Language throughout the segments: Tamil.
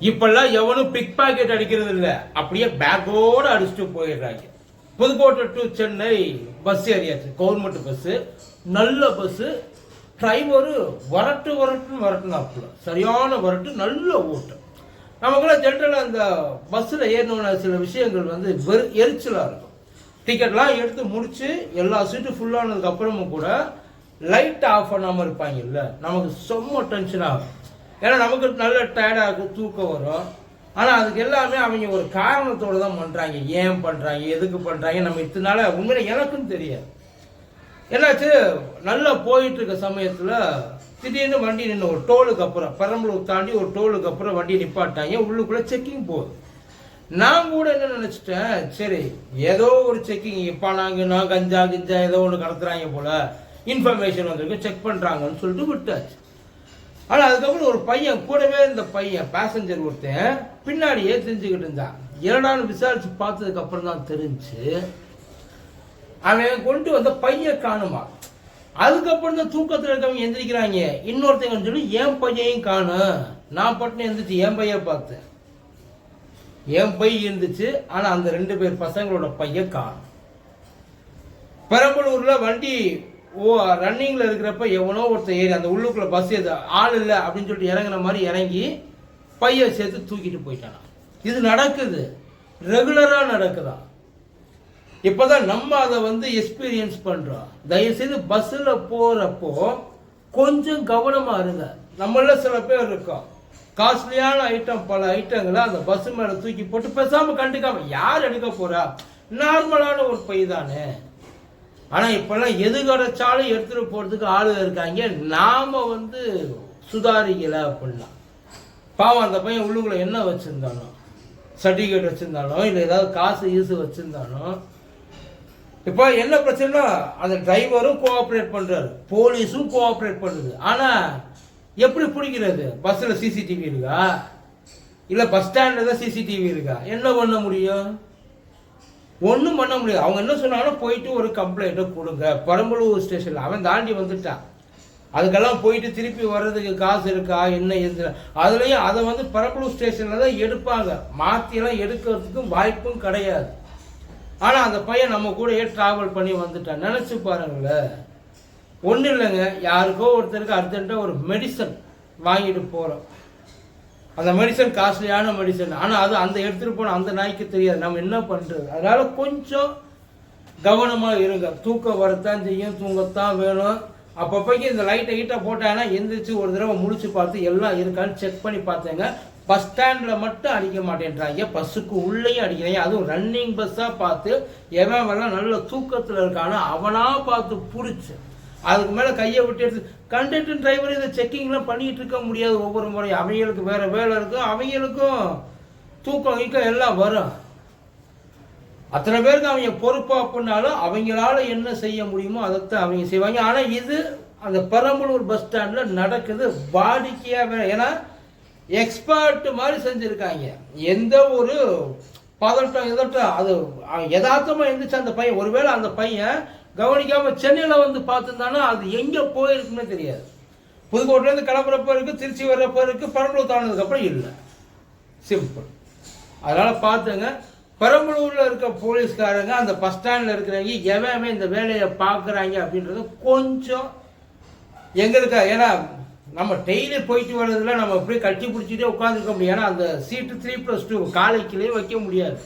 இப்பெல்லாம் எவனும் பிக் பாக்கெட் அடிக்கிறது இல்ல. அப்படியே பேக்கோடு அடிச்சுட்டு போயிடுறாங்க. புதுக்கோட்டை டு சென்னை பஸ் ஏரியாச்சு கவர்மெண்ட் பஸ் நல்ல பஸ் டிரைவரு வரட்டு வரட்டுன்னு வரட்டுனாப்புல. சரியான வரட்டு நல்ல ஓட்டம். நமக்குலாம் ஜென்ரலாக அந்த பஸ்ஸில் ஏறினோட சில விஷயங்கள் வந்து வெறு எரிச்சலாக இருக்கும். டிக்கெட்லாம் எடுத்து முடிச்சு எல்லா சீட்டும் ஃபுல்லானதுக்கப்புறமும் கூட லைட் ஆஃப் பண்ணாமல் இருப்பாங்கல்ல. நமக்கு செம்ம டென்ஷனாக ஆகும் ஏன்னா நமக்கு நல்ல டயர்டாக இருக்கும் தூக்கம் வரும். ஆனால் அதுக்கு எல்லாமே அவங்க ஒரு காரணத்தோடு தான் பண்ணுறாங்க ஏன் பண்ணுறாங்க எதுக்கு பண்ணுறாங்க நம்ம இத்தனால உண்மையில எனக்கும் தெரியாது. என்னாச்சு? நல்லா போயிட்டு இருக்க சமயத்தில் திடீர்னு வண்டி நின்று ஒரு டோலுக்கு அப்புறம் பெரம்பலூர் தாண்டி ஒரு டோலுக்கு அப்புறம் வண்டி நிப்பாட்டாங்க. உள்ளுக்குள்ளே செக்கிங் போகுது. நான் கூட என்ன நினச்சிட்டேன்? சரி ஏதோ ஒரு செக்கிங் இப்போ நாங்கள் நான் கஞ்சா கிஞ்சா ஏதோ ஒன்று கடத்துறாங்க போல. இன்ஃபர்மேஷன் வந்திருக்கு செக் பண்ணுறாங்கன்னு சொல்லிட்டு விட்டாச்சு. ஆனால் அதுக்கப்புறம் ஒரு பையன் கூடவே இந்த பையன் பேசஞ்சர் ஒருத்தன் பின்னாடியே தெரிஞ்சுக்கிட்டு இருந்தான். இரண்டாம் விசாரிச்சு பார்த்ததுக்கு அப்புறம் தான் தெரிஞ்சு அவன் கொண்டு வந்த பையன் காணுமா? அதுக்கப்புறம் தான் தூக்கத்தில் இருக்கவங்க எந்திரிக்கிறாங்க. இன்னொருத்தங்க சொல்லி என் பையனையும் காணும் நான் பட்டுன்னு எந்திரிச்சு என் பையன் பார்த்தேன். என் பை இருந்துச்சு ஆனால் அந்த ரெண்டு பேர் பசங்களோட பையன் காணும். பெரம்பலூரில் வண்டி ஓ ரன்னிங்கில் இருக்கிறப்ப எவனோ ஒருத்தன் ஏறி அந்த உள்ளுக்குள்ள பஸ் ஏதோ ஆள் இல்லை அப்படின்னு சொல்லிட்டு இறங்குன மாதிரி இறங்கி பையை சேர்த்து தூக்கிட்டு போயிட்டானா இது நடக்குது. ரெகுலராக நடக்குதா? இப்பதான் நம்ம அதை வந்து எக்ஸ்பீரியன்ஸ் பண்ணுறோம் தயவுசெய்து பஸ்ஸில் போகிறப்போ கொஞ்சம் கவனமாக இருங்க. நம்மள சில பேர் இருக்கோம். காஸ்ட்லியான ஐட்டம் பல ஐட்டங்களை அந்த பஸ் மேலே தூக்கி போட்டு பேசாமல் கண்டுக்காம யார் எடுக்க போகிறா நார்மலான ஒரு பை தானே. ஆனால் இப்போல்லாம் எது கிடைச்சாலும் எடுத்துகிட்டு போகிறதுக்கு ஆளு இருக்காங்க. நாம் வந்து சுதாரிக்கலை அப்படின்னா. பாவம் அந்த பையன் உள்ளுக்குள்ள என்ன வச்சுருந்தானோ? சர்டிஃபிகேட் வச்சுருந்தானோ? இல்லை ஏதாவது காசு ஈஸு வச்சுருந்தானோ? இப்போ என்ன பிரச்சனைனா அந்த டிரைவரும் கோஆப்ரேட் பண்ணுறாரு போலீஸும் கோஆப்ரேட் பண்ணுது. ஆனால் எப்படி பிடிக்கிறது? பஸ்ஸில் சிசிடிவி இருக்கா? இல்லை பஸ் ஸ்டாண்டில் தான் சிசிடிவி இருக்கா? என்ன பண்ண முடியும்? ஒன்றும் பண்ண முடியாது. அவங்க என்ன சொன்னாலும் போயிட்டு ஒரு கம்ப்ளைண்ட்டை கொடுங்க. பெரம்பலூர் ஸ்டேஷனில் அவன் தாண்டி வந்துட்டான். அதுக்கெல்லாம் போயிட்டு திருப்பி வர்றதுக்கு காசு இருக்கா? என்ன எது அதுலேயும் அதை வந்து பெரம்பலூர் ஸ்டேஷனில் தான் எடுப்பாங்க. மாற்றியெல்லாம் எடுக்கிறதுக்கும் வாய்ப்பும் கிடையாது. ஆனால் அந்த பையன் நம்ம கூடயே ட்ராவல் பண்ணி வந்துட்டான். நினச்சி பாருங்களேன். ஒன்றும் இல்லைங்க. யாருக்கோ ஒருத்தருக்கு அர்ஜென்ட்டாக ஒரு மெடிசன் வாங்கிட்டு போகிறோம் அந்த மெடிசன் காஸ்ட்லியான மெடிசன் ஆனால் அது அந்த எடுத்துகிட்டு போன அந்த நாய்க்கு தெரியாது. நம்ம என்ன பண்ணுறது அதனால் கொஞ்சம் கவனமாக இருங்க. தூக்கம் வரத்தான் செய்யும். தூங்கத்தான் வேணும். அப்பப்போக்கு இந்த லைட்டை ஹீட்டாக போட்டாங்கன்னா எந்திரிச்சு ஒரு தடவை முழிச்சு பார்த்து எல்லாம் இருக்கான்னு செக் பண்ணி பார்த்தேங்க. பஸ் ஸ்டாண்டில் மட்டும் அடிக்க மாட்டேன்றாங்க. பஸ்ஸுக்கு உள்ளேயும் அடிக்கிறாங்க அதுவும் ரன்னிங் பஸ்ஸாக பார்த்து எவன் எல்லாம் நல்ல தூக்கத்தில் இருக்கானோ அவனாக பார்த்து பிடிச்சி அதுக்கு மேலே கையை விட்டு எடுத்து கண்டக்டர் டிரைவர் இதை செக்கிங்லாம் பண்ணிட்டு இருக்க முடியாது ஒவ்வொரு முறையும். அவங்களுக்கு வேறு வேலை இருக்கும் அவங்களுக்கும் தூக்கம் கீக்கம் எல்லாம் வரும். அத்தனை பேருக்கு அவங்க பொறுப்பாக அப்படின்னாலும் அவங்களால என்ன செய்ய முடியுமோ அதைத்தான் அவங்க செய்வாங்க. ஆனால் இது அந்த பெரம்பலூர் பஸ் ஸ்டாண்டில் நடக்குது வாடிக்கையாக வேற. ஏன்னா எக்ஸ்பர்ட் மாதிரி செஞ்சுருக்காங்க. எந்த ஒரு பதட்டம் எதட்டம் அது யதார்த்தமாக இருந்துச்சு அந்த பையன் ஒருவேளை அந்த பையன் கவனிக்காம சென்னையில் வந்து பார்த்துருந்தானா அது எங்கே போயிருக்குன்னு தெரியாது. புதுக்கோட்டையிலேருந்து கிளம்புறப்போ இருக்கு திருச்சி வர்றப்போ இருக்கு பெரம்பலூர் தானதுக்கப்புறம் இல்லை. சிம்பிள் அதனால் பார்த்துங்க. பெரம்பலூரில் இருக்க போலீஸ்காரங்க அந்த பஸ் ஸ்டாண்டில் இருக்கிறவங்க எவன் இந்த வேலையை பார்க்குறாங்க அப்படின்றது கொஞ்சம் எங்கே இருக்கா ஏன்னா நம்ம டெய்லி போயிட்டு வர்றதுல நம்ம அப்படியே கட்டி பிடிச்சிட்டே உட்காந்துருக்க முடியும் ஏன்னா அந்த சீட்டு த்ரீ ப்ளஸ் டூ காலைக்குள்ளேயே வைக்க முடியாது.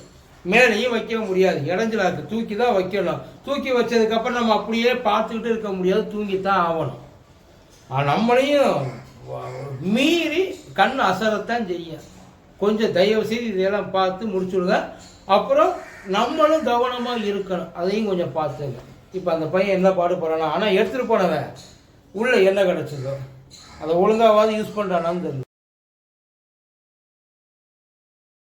மேலையும் வைக்க முடியாது. இடைஞ்சலா இருக்கு. தூக்கி தான் வைக்கணும். தூக்கி வச்சதுக்கப்புறம் நம்ம அப்படியே பார்த்துக்கிட்டு இருக்க முடியாது. தூங்கி தான் ஆகணும் நம்மளையும் மீறி கண் அசரத்தான் செய்யும். கொஞ்சம் தயவு செய்து இதெல்லாம் பார்த்து முடிச்சுடுங்க. அப்புறம் நம்மளும் கவனமாக இருக்கணும். அதையும் கொஞ்சம் பார்த்துங்க. இப்போ அந்த பையன் என்ன பாடுபடலாம் ஆனால் எடுத்துகிட்டு போனவன். உள்ளே என்ன கிடச்சதோ அதை ஒழுங்காவது யூஸ் பண்ணுறானான்னு தெரியல